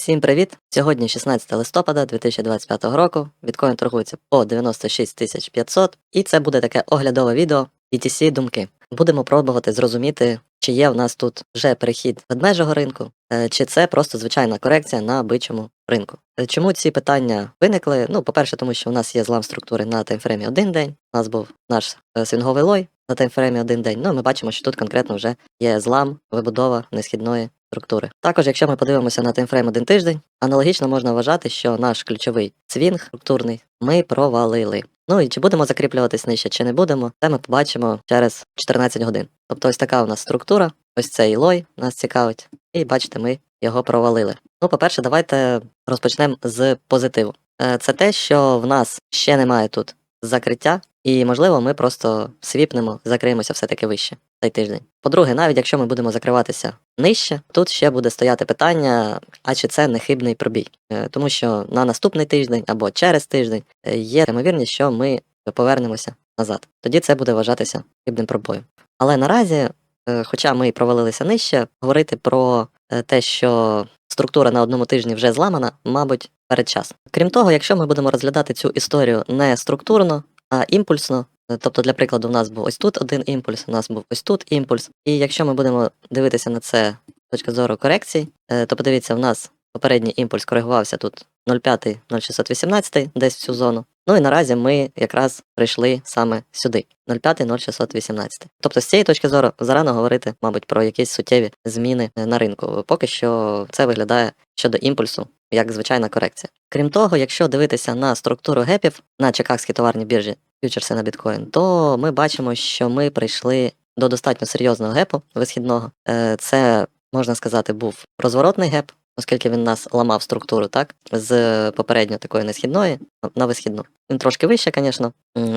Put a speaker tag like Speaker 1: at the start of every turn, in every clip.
Speaker 1: Всім привіт! Сьогодні 16 листопада 2025 року. Біткоін торгується по 96 500 і це буде таке оглядове відео ETC думки. Будемо пробувати зрозуміти, чи є в нас тут вже перехід ведмежого ринку, е, чи це просто звичайна корекція на бичому ринку. Е, Чому ці питання виникли? Ну, по-перше, тому що у нас є злам структури на таймфреймі один день. У нас був наш е, свінговий лой на таймфреймі один день. Ну, ми бачимо, що тут конкретно вже є злам, вибудова несхідної структури. Також, якщо ми подивимося на таймфрейм один тиждень, аналогічно можна вважати, що наш ключовий цвінг структурний ми провалили. Ну і чи будемо закріплюватись нижче, чи не будемо, це ми побачимо через 14 годин. Тобто ось така у нас структура, ось цей лой нас цікавить, і бачите, ми його провалили. Ну, по-перше, давайте розпочнемо з позитиву. Е, Це те, що в нас ще немає тут закриття, і можливо ми просто свіпнемо, закриємося все-таки вище цей тиждень. По-друге, навіть якщо ми будемо закриватися нижче, тут ще буде стояти питання, а чи це не хибний пробій, Е, тому що на наступний тиждень або через тиждень е, є ймовірність, що ми повернемося назад. Тоді це буде вважатися хибним пробоєм. Але наразі, е, хоча ми і провалилися нижче, говорити про те, що структура на одному тижні вже зламана, мабуть, передчасно. Крім того, якщо ми будемо розглядати цю історію не структурно, а імпульсно. Тобто, для прикладу, у нас був ось тут один імпульс, у нас був ось тут імпульс. І якщо ми будемо дивитися на це з точки зору корекцій, е, то подивіться, в нас попередній імпульс коригувався тут 0,5, 0,618, десь в цю зону. Ну і наразі ми якраз прийшли саме сюди, 0,5, 0,618. Тобто з цієї точки зору зарано говорити, мабуть, про якісь суттєві зміни е, на ринку. Поки що це виглядає щодо імпульсу як звичайна корекція. Крім того, якщо дивитися на структуру гепів на Чикагській товарній біржі фьючерси на біткоін, то ми бачимо, що ми прийшли до достатньо серйозного гепу висхідного. Е, Це можна сказати був розворотний геп, оскільки він нас ламав структуру, так з попередньо такої несхідної на висхідну. Він трошки вище, звісно,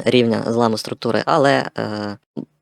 Speaker 1: рівня зламу структури, але е,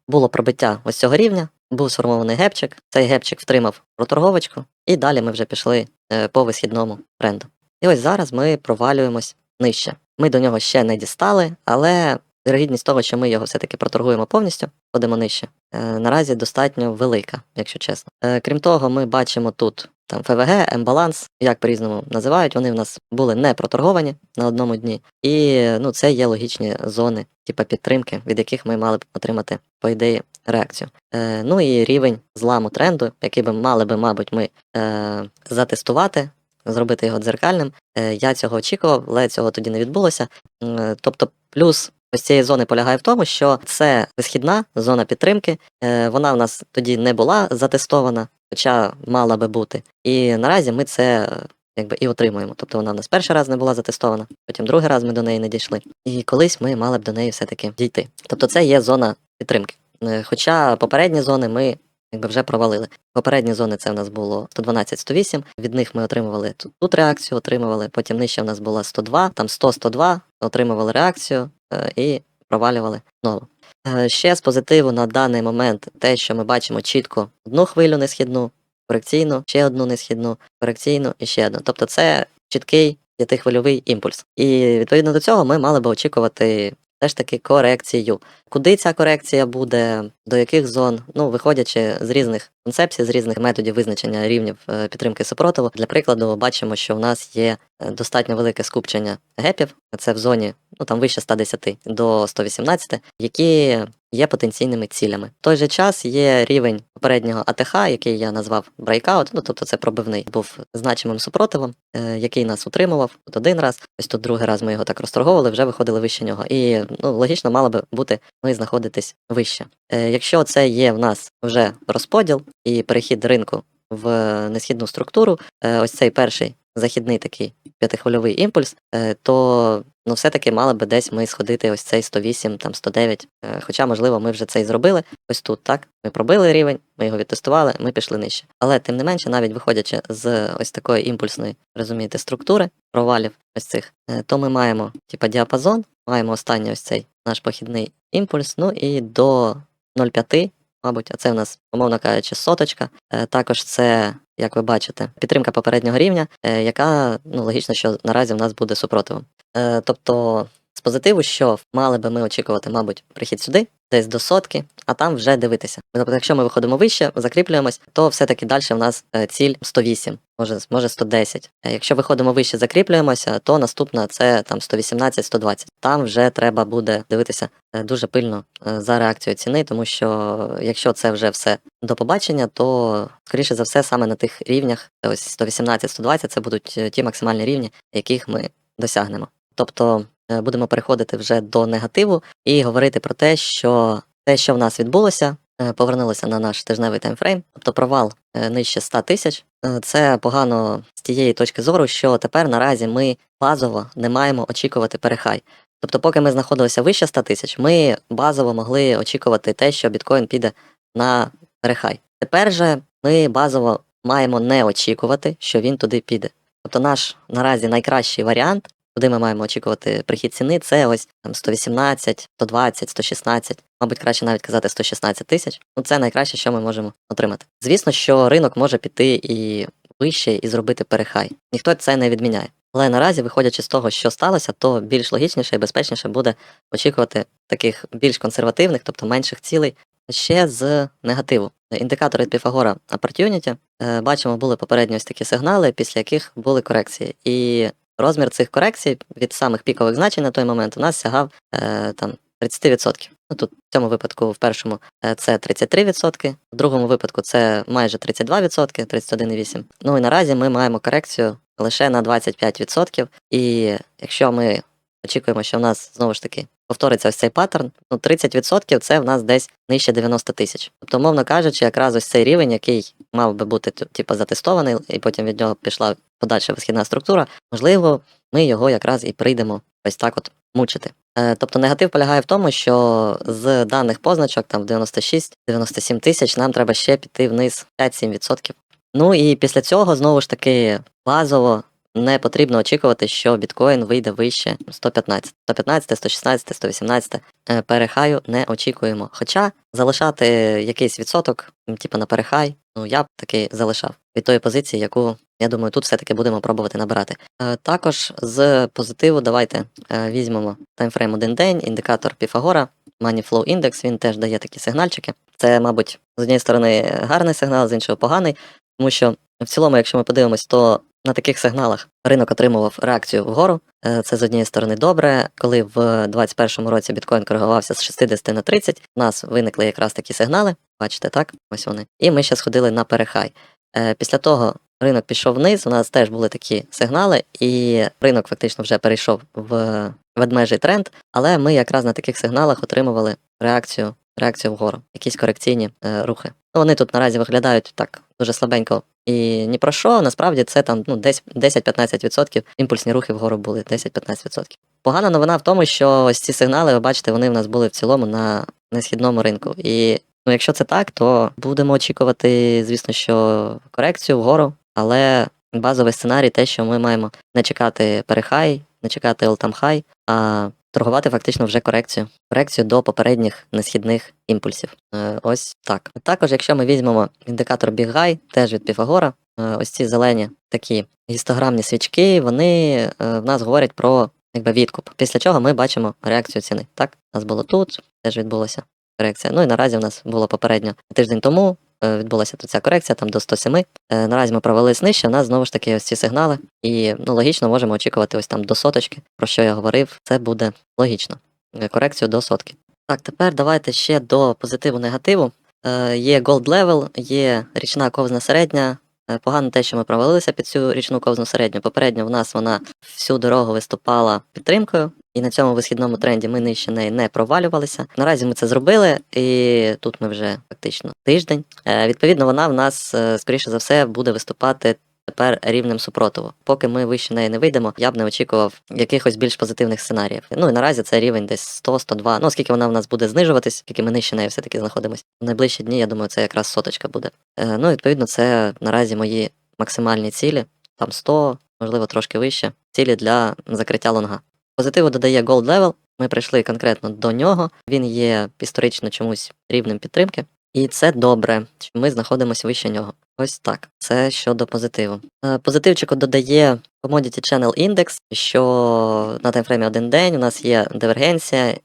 Speaker 1: було пробиття ось цього рівня. Був сформований гепчик, цей гепчик втримав проторговочку, і далі ми вже пішли е, по висхідному тренду. І ось зараз ми провалюємось нижче. Ми до нього ще не дістали, але вірогідність того, що ми його все-таки проторгуємо повністю, ходимо нижче, е, наразі достатньо велика, якщо чесно. Е, крім того, ми бачимо тут там ФВГ, М-баланс, як по-різному називають, вони в нас були не проторговані на одному дні, і ну, це є логічні зони, типу підтримки, від яких ми мали б отримати, по ідеї, реакцію. Е, ну і рівень зламу тренду, який би мали би, мабуть, ми е, затестувати, зробити його дзеркальним. Е, я цього очікував, але цього тоді не відбулося. Е, тобто, плюс ось цієї зони полягає в тому, що це висхідна зона підтримки. Е, вона в нас тоді не була затестована, хоча мала би бути. І наразі ми це. Якби і отримуємо. Тобто вона в нас перший раз не була затестована, потім другий раз ми до неї не дійшли. І колись ми мали б до неї все-таки дійти. Тобто це є зона підтримки. Е, Хоча попередні зони ми якби вже провалили. Попередні зони це в нас було 112-108, від них ми отримували тут, реакцію, отримували, потім нижче в нас була 102, там 100-102, отримували реакцію е, і провалювали знову. Е, Ще з позитиву на даний момент те, що ми бачимо чітко одну хвилю несхідну, корекційну, ще одну несхідну, корекційну і ще одну. Тобто це чіткий п'ятихвильовий імпульс. І відповідно до цього ми мали би очікувати все ж таки корекцію. Куди ця корекція буде, до яких зон, ну виходячи з різних концепцій, з різних методів визначення рівнів е, підтримки супротиву. Для прикладу, бачимо, що в нас є е, достатньо велике скупчення гепів, це в зоні ну там вище 110 до 118, які є потенційними цілями. В той же час є рівень попереднього АТХ, який я назвав брейкаут, ну тобто це пробивний, був значимим супротивом, е, який нас утримував тут один раз. Ось тут другий раз ми його так розторговували, вже виходили вище нього. І ну логічно мало би бути ми знаходитись вище. Е, якщо це є в нас вже розподіл і перехід ринку в несхідну структуру, е, ось цей перший західний такий п'ятихвильовий імпульс, е, то ну все-таки мали би десь ми сходити ось цей 108, там 109. Е, Хоча, можливо, ми вже це і зробили. Ось тут, так? Ми пробили рівень, ми його відтестували, ми пішли нижче. Але тим не менше, навіть виходячи з ось такої імпульсної, розумієте, структури провалів ось цих, е, то ми маємо типа діапазон, маємо останній ось цей наш похідний імпульс, ну і до 0,5, мабуть, а це в нас, умовно кажучи, соточка. Також це, як ви бачите, підтримка попереднього рівня, е, яка ну логічно, що наразі в нас буде супротивом. Е, Тобто. Позитиву, що мали би ми очікувати, мабуть, прихід сюди, десь до сотки, а там вже дивитися. Тобто, якщо ми виходимо вище, закріплюємось, то все-таки далі в нас е, ціль 108, може, може 110. Е, Якщо виходимо вище, закріплюємося, то наступна це там 118-120. Там вже треба буде дивитися е, дуже пильно за реакцією ціни, тому що якщо це вже все до побачення, то скоріше за все саме на тих рівнях, ось 118-120, це будуть ті максимальні рівні, яких ми досягнемо. Тобто будемо переходити вже до негативу і говорити про те, що те, що в нас відбулося, е, повернулося на наш тижневий таймфрейм, тобто провал е, нижче 100 тисяч. Е, Це погано з тієї точки зору, що тепер наразі ми базово не маємо очікувати перехай. Тобто, поки ми знаходилися вище 100 тисяч, ми базово могли очікувати те, що біткоін піде на перехай. Тепер же ми базово маємо не очікувати, що він туди піде. Тобто наш наразі найкращий варіант, куди ми маємо очікувати прихід ціни, це ось там 118, 120, 116, мабуть, краще навіть казати 116 тисяч. Ну це найкраще, що ми можемо отримати. Звісно, що ринок може піти і вище, і зробити перехай. Ніхто це не відміняє. Але наразі, виходячи з того, що сталося, то більш логічніше і безпечніше буде очікувати таких більш консервативних, тобто менших цілей, ще з негативу. Індикатори Піфагора Opportunity, е, бачимо, були попередні ось такі сигнали, після яких були корекції. І розмір цих корекцій від самих пікових значень на той момент у нас сягав е, там 30%. Ну тут в цьому випадку, в першому е, це 33%, в другому випадку це майже 32%, 31,8%. Ну і наразі ми маємо корекцію лише на 25%. І якщо ми очікуємо, що в нас знову ж таки повториться ось цей паттерн, ну 30% це в нас десь нижче 90 тисяч. Тобто, умовно кажучи, якраз ось цей рівень, який мав би бути типу, затестований, і потім від нього пішла подальша висхідна структура, можливо, ми його якраз і прийдемо ось так от мучити. Е, Тобто негатив полягає в тому, що з даних позначок, там в 96-97 тисяч, нам треба ще піти вниз 5-7%. Ну і після цього знову ж таки базово не потрібно очікувати, що біткоін вийде вище 115, 115, 116, 118. Е, Перехаю не очікуємо. Хоча залишати якийсь відсоток, типу на перехай, ну я б таки залишав від тої позиції, яку я думаю, тут все-таки будемо пробувати набирати. Е, Також з позитиву давайте е, візьмемо таймфрейм один день, індикатор Піфагора, Money Flow Index, він теж дає такі сигнальчики. Це, мабуть, з однієї сторони гарний сигнал, з іншого поганий, тому що в цілому, якщо ми подивимось, то на таких сигналах ринок отримував реакцію вгору. Е, Це з однієї сторони добре. Коли в 2021 році біткоін коригувався з 60 на 30, у нас виникли якраз такі сигнали. Бачите, так? Ось вони. І ми ще сходили на перехай. Е, Після того ринок пішов вниз, у нас теж були такі сигнали, і ринок фактично вже перейшов в ведмежий тренд, але ми якраз на таких сигналах отримували реакцію, реакцію вгору, якісь корекційні е, рухи. Ну, вони тут наразі виглядають так дуже слабенько і ні про що. Насправді це там ну, десь 10-15% імпульсні рухи вгору були 10-15%. Погана новина в тому, що ось ці сигнали, ви бачите, вони в нас були в цілому на несхідному ринку. І ну, якщо це так, то будемо очікувати, звісно, що корекцію вгору, але базовий сценарій те, що ми маємо не чекати перехай, не чекати all-time high, а торгувати фактично вже корекцію. Корекцію до попередніх несхідних імпульсів. Е, ось так. Також, якщо ми візьмемо індикатор High, теж від Піфагора, е, ось ці зелені такі гістограмні свічки, вони е, в нас говорять про якби відкуп. Після чого ми бачимо реакцію ціни. Так, у нас було тут, теж відбулася корекція. Ну і наразі у нас було попередньо тиждень тому. Е, Відбулася тут ця корекція там до 107. Е, Наразі ми провалились нижче, у нас знову ж таки ось ці сигнали. І ну, логічно можемо очікувати ось там до соточки, про що я говорив. Це буде логічно. Е, Корекцію до сотки. Так, тепер давайте ще до позитиву негативу. Е, є gold level, є річна ковзна середня. Погано те, що ми провалилися під цю річну ковзну середню. Попередньо в нас вона всю дорогу виступала підтримкою, і на цьому висхідному тренді ми нижче неї не провалювалися. Наразі ми це зробили, і тут ми вже фактично тиждень. Е, Відповідно, вона в нас, е, скоріше за все, буде виступати тепер рівнем супротиву. Поки ми вище неї не вийдемо, я б не очікував якихось більш позитивних сценаріїв. Ну і наразі це рівень десь 100-102. Ну, оскільки вона в нас буде знижуватись, скільки ми нижче неї все-таки знаходимося. В найближчі дні, я думаю, це якраз соточка буде. Е, Ну, відповідно, це наразі мої максимальні цілі, там 100, можливо, трошки вище. Цілі для закриття лонга. Позитиву додає Gold Level. Ми прийшли конкретно до нього. Він є історично чомусь рівнем підтримки. І це добре, що ми знаходимося вище нього. Ось так. Це щодо позитиву. Е, Позитивчику додає Commodity Channel Index, що на таймфреймі один день у нас є дивергенція,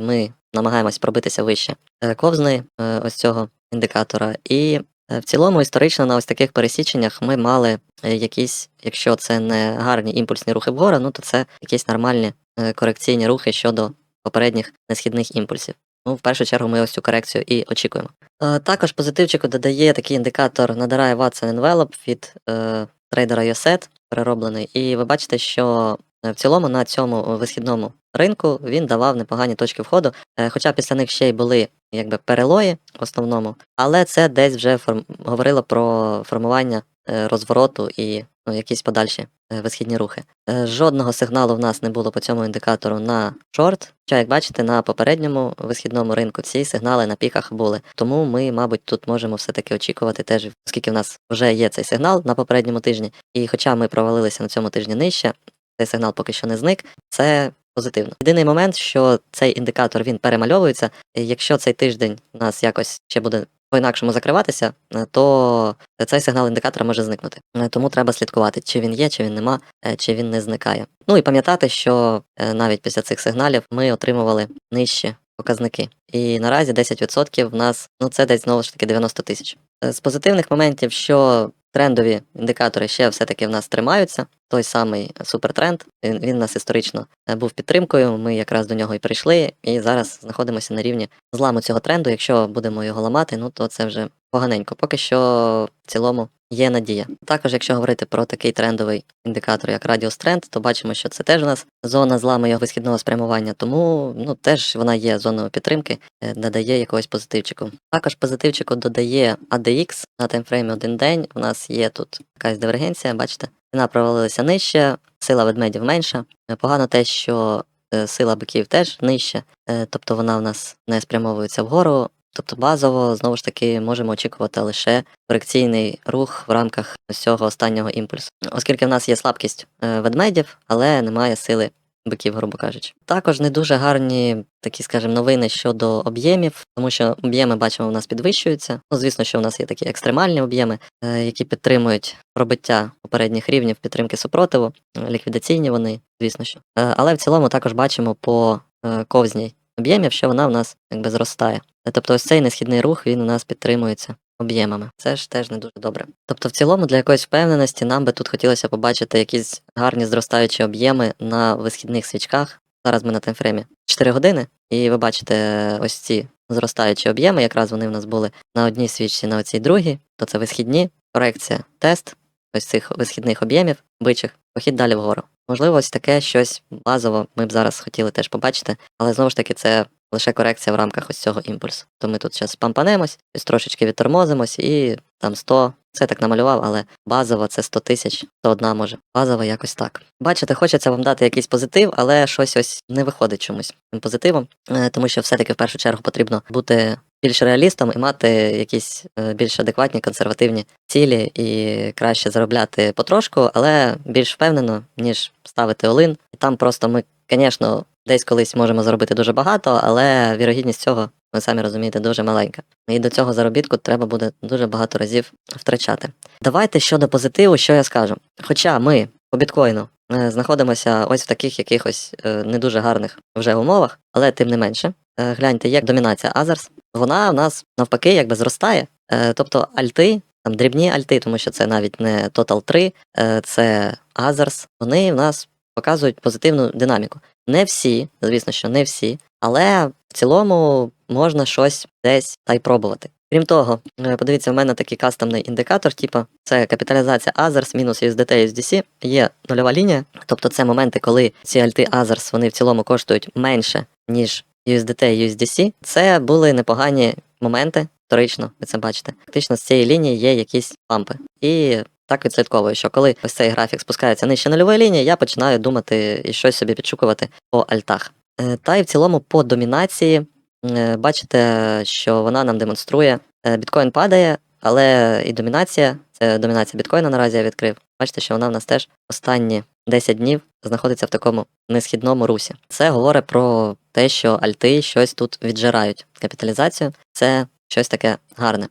Speaker 1: ми намагаємось пробитися вище е, ковзни е, ось цього індикатора. І в цілому історично на ось таких пересіченнях ми мали е, якісь, якщо це не гарні імпульсні рухи вгору, ну то це якісь нормальні е, корекційні рухи щодо попередніх несхідних імпульсів. Ну, в першу чергу, ми ось цю корекцію і очікуємо. Е, Також позитивчику додає такий індикатор надирає Watson Envelope від е, трейдера Yoset, перероблений. І ви бачите, що е, в цілому на цьому висхідному ринку він давав непогані точки входу, е, хоча після них ще й були якби перелої в основному, але це десь вже форм... говорило про формування е, розвороту і ну, якісь подальші е, висхідні рухи. Е, Жодного сигналу в нас не було по цьому індикатору на шорт. Хоча, як бачите, на попередньому висхідному ринку ці сигнали на піках були. Тому ми, мабуть, тут можемо все-таки очікувати теж, оскільки в нас вже є цей сигнал на попередньому тижні, і хоча ми провалилися на цьому тижні нижче, цей сигнал поки що не зник. Це позитивно. Єдиний момент, що цей індикатор він перемальовується. Якщо цей тиждень у нас якось ще буде по-інакшому закриватися, е, то цей сигнал індикатора може зникнути. Е, Тому треба слідкувати, чи він є, чи він нема, е, чи він не зникає. Ну і пам'ятати, що навіть після цих сигналів ми отримували нижчі показники. І наразі 10% в нас, ну це десь знову ж таки 90 тисяч. З позитивних моментів, що трендові індикатори ще все-таки в нас тримаються. Той самий супертренд, він, він нас історично е, був підтримкою. Ми якраз до нього і прийшли, і зараз знаходимося на рівні зламу цього тренду. Якщо будемо його ламати, ну то це вже поганенько. Поки що в цілому є надія. Також, якщо говорити про такий трендовий індикатор, як Radius Trend, то бачимо, що це теж у нас зона зламу його висхідного спрямування, тому ну теж вона є зоною підтримки, е, надає якогось позитивчику. Також позитивчику додає ADX на таймфреймі один день. У нас є тут якась дивергенція, бачите, ціна провалилася нижче, сила ведмедів менша. Е, Погано те, що е, сила биків теж нижча, е, тобто вона в нас не спрямовується вгору. Тобто базово знову ж таки можемо очікувати лише корекційний рух в рамках цього останнього імпульсу, оскільки в нас є слабкість е, ведмедів, але немає сили биків, грубо кажучи. Також не дуже гарні такі, скажімо, новини щодо об'ємів, тому що об'єми бачимо у нас підвищуються. Ну, звісно, що у нас є такі екстремальні об'єми, е, які підтримують пробиття попередніх рівнів підтримки супротиву, ліквідаційні вони, звісно що. Е, Але в цілому також бачимо по ковзній об'ємів, що вона в нас якби зростає. Е, Тобто ось цей несхідний рух він у нас підтримується об'ємами. Це ж теж не дуже добре. Тобто, в цілому, для якоїсь впевненості нам би тут хотілося побачити якісь гарні зростаючі об'єми на висхідних свічках. Зараз ми на таймфреймі 4 години, і ви бачите ось ці зростаючі об'єми, якраз вони в нас були на одній свічці, на оцій другій, то це висхідні, корекція, тест ось цих висхідних об'ємів, бичих, похід далі вгору. Можливо, ось таке щось базово ми б зараз хотіли теж побачити, але знову ж таки це лише корекція в рамках ось цього імпульсу. То ми тут зараз пампанемось, ось трошечки відтормозимось і там 100, це так намалював, але базово це 100 тисяч, то одна може. Базово якось так. Бачите, хочеться вам дати якийсь позитив, але щось ось не виходить чомусь позитивом, е, тому що все-таки в першу чергу потрібно бути більш реалістом і мати якісь е, більш адекватні консервативні цілі і краще заробляти потрошку, але більш впевнено, ніж ставити олин. І там просто ми, звісно, десь колись можемо заробити дуже багато, але вірогідність цього, ви самі розумієте, дуже маленька. І до цього заробітку треба буде дуже багато разів втрачати. Давайте щодо позитиву, що я скажу. Хоча ми по біткоїну е, знаходимося ось в таких якихось е, не дуже гарних вже умовах, але тим не менше, гляньте, як домінація Азерс, вона в нас навпаки якби зростає. Е, Тобто альти, там дрібні альти, тому що це навіть не Total 3, е, це Азерс, вони в нас показують позитивну динаміку. Не всі, звісно, що не всі, але в цілому можна щось десь та й пробувати. Крім того, е, подивіться, в мене такий кастомний індикатор, типу, це капіталізація Azers мінус USDT USDC, є нульова лінія, тобто це моменти, коли ці альти Azers, вони в цілому коштують менше, ніж USDT USDC. Це були непогані моменти, історично, ви це бачите. Фактично з цієї лінії є якісь пампи. І так відслідковую, що коли ось цей графік спускається нижче нульової лінії, я починаю думати і щось собі підшукувати по альтах. Е, Та й в цілому по домінації е, бачите, що вона нам демонструє. е, Біткоін падає, але і домінація, це домінація біткоїна наразі я відкрив. Бачите, що вона в нас теж останні 10 днів знаходиться в такому несхідному русі. Це говорить про те, що альти щось тут віджирають. Капіталізацію це щось таке гарне.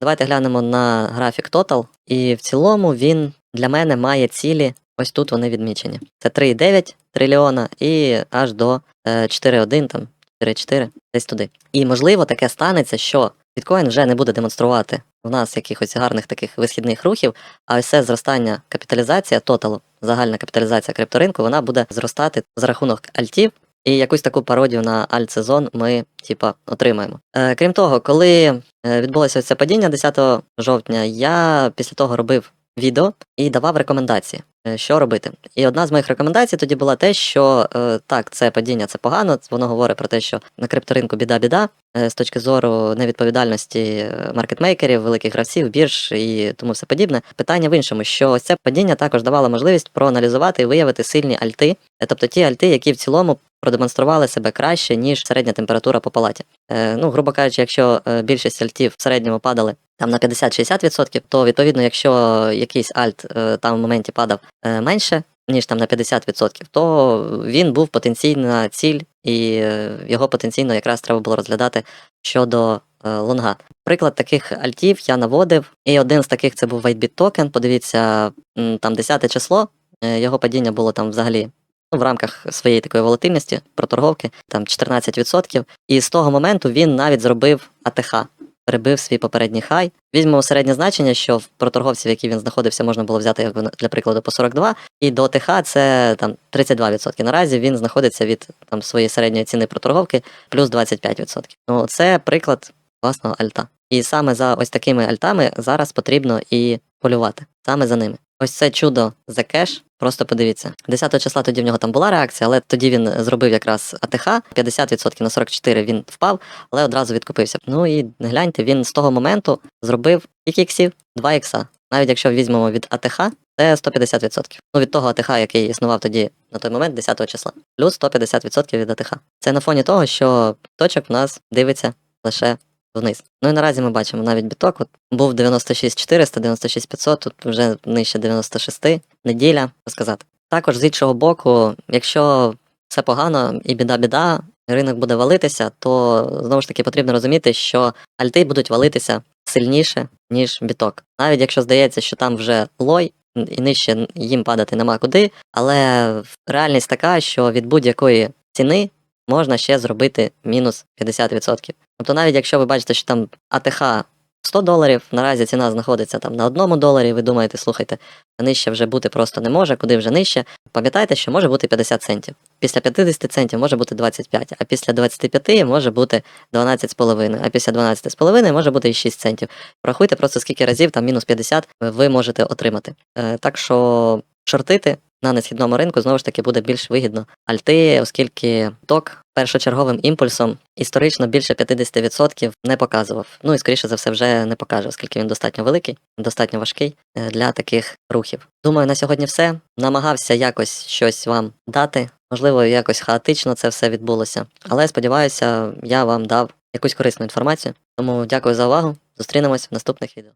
Speaker 1: Давайте глянемо на графік Total, і в цілому він для мене має цілі. Ось тут вони відмічені. Це 3,9 трильйона і аж до е, 4,1, там 4,4, десь туди. І можливо таке станеться, що біткоін вже не буде демонструвати в нас якихось гарних таких висхідних рухів, а ось це зростання капіталізація тоталу, загальна капіталізація крипторинку, вона буде зростати за рахунок альтів. І якусь таку пародію на альтсезон ми, типа, отримаємо. Е, крім того, коли е, відбулося це падіння 10 жовтня, я після того робив відео і давав рекомендації, е, що робити. І одна з моїх рекомендацій тоді була те, що е, так, це падіння це погано. Воно говорить про те, що на крипторинку біда-біда е, з точки зору невідповідальності маркетмейкерів, великих гравців, бірж і тому все подібне. Питання в іншому, що ось це падіння також давало можливість проаналізувати і виявити сильні альти, тобто ті альти, які в цілому. Продемонстрували себе краще, ніж середня температура по палаті. Е, ну, грубо кажучи, якщо більшість альтів в середньому падали там на 50-60%, то відповідно, якщо якийсь альт е, там в моменті падав е, менше, ніж там на 50%, то він був потенційна ціль, і е, його потенційно якраз треба було розглядати щодо лонга. Приклад таких альтів я наводив, і один з таких це був WhiteBit токен. Подивіться, там 10 число, його падіння було там взагалі. Ну, в рамках своєї такої волатильності проторговки, там 14%. І з того моменту він навіть зробив АТХ, перебив свій попередній хай. Візьмемо середнє значення, що в проторговців, які він знаходився, можна було взяти як для прикладу по 42, і до ТХ це там 32%. Наразі він знаходиться від там своєї середньої ціни проторговки плюс 25%. Ну це приклад власного альта. І саме за ось такими альтами зараз потрібно і полювати. Саме за ними. Ось це чудо The Cash. Просто подивіться. 10 числа тоді в нього там була реакція, але тоді він зробив якраз АТХ, 50% на 44 він впав, але одразу відкупився. Ну і гляньте, він з того моменту зробив скільки іксів? 2 ікса. Навіть якщо візьмемо від АТХ, це 150%. Ну від того АТХ, який існував тоді на той момент, 10 числа, плюс 150% від АТХ. Це на фоні того, що точок в нас дивиться лише вниз. Ну і наразі ми бачимо навіть біток. От був 96 400, 96 500, тут вже нижче 96, неділя, сказати. Також з іншого боку, якщо все погано і біда-біда, ринок буде валитися, то знову ж таки потрібно розуміти, що альти будуть валитися сильніше, ніж біток. Навіть якщо здається, що там вже лой, і нижче їм падати нема куди, але реальність така, що від будь-якої ціни можна ще зробити мінус 50%. Тобто навіть якщо ви бачите, що там АТХ 100 доларів, наразі ціна знаходиться там на одному доларі, ви думаєте, слухайте, нижче вже бути просто не може, куди вже нижче. Пам'ятайте, що може бути 50 центів. Після 50 центів може бути 25, а після 25 може бути 12,5, а після 12,5 може бути і 6 центів. Порахуйте просто скільки разів там мінус 50 ви можете отримати. Е, так що шортити на несхідному ринку знову ж таки буде більш вигідно. Альти, оскільки ток першочерговим імпульсом історично більше 50% не показував. Ну і скоріше за все вже не покаже, оскільки він достатньо великий, достатньо важкий е, для таких рухів. Думаю, на сьогодні все. Намагався якось щось вам дати. Можливо, якось хаотично це все відбулося. Але сподіваюся, я вам дав якусь корисну інформацію. Тому дякую за увагу. Зустрінемось в наступних відео.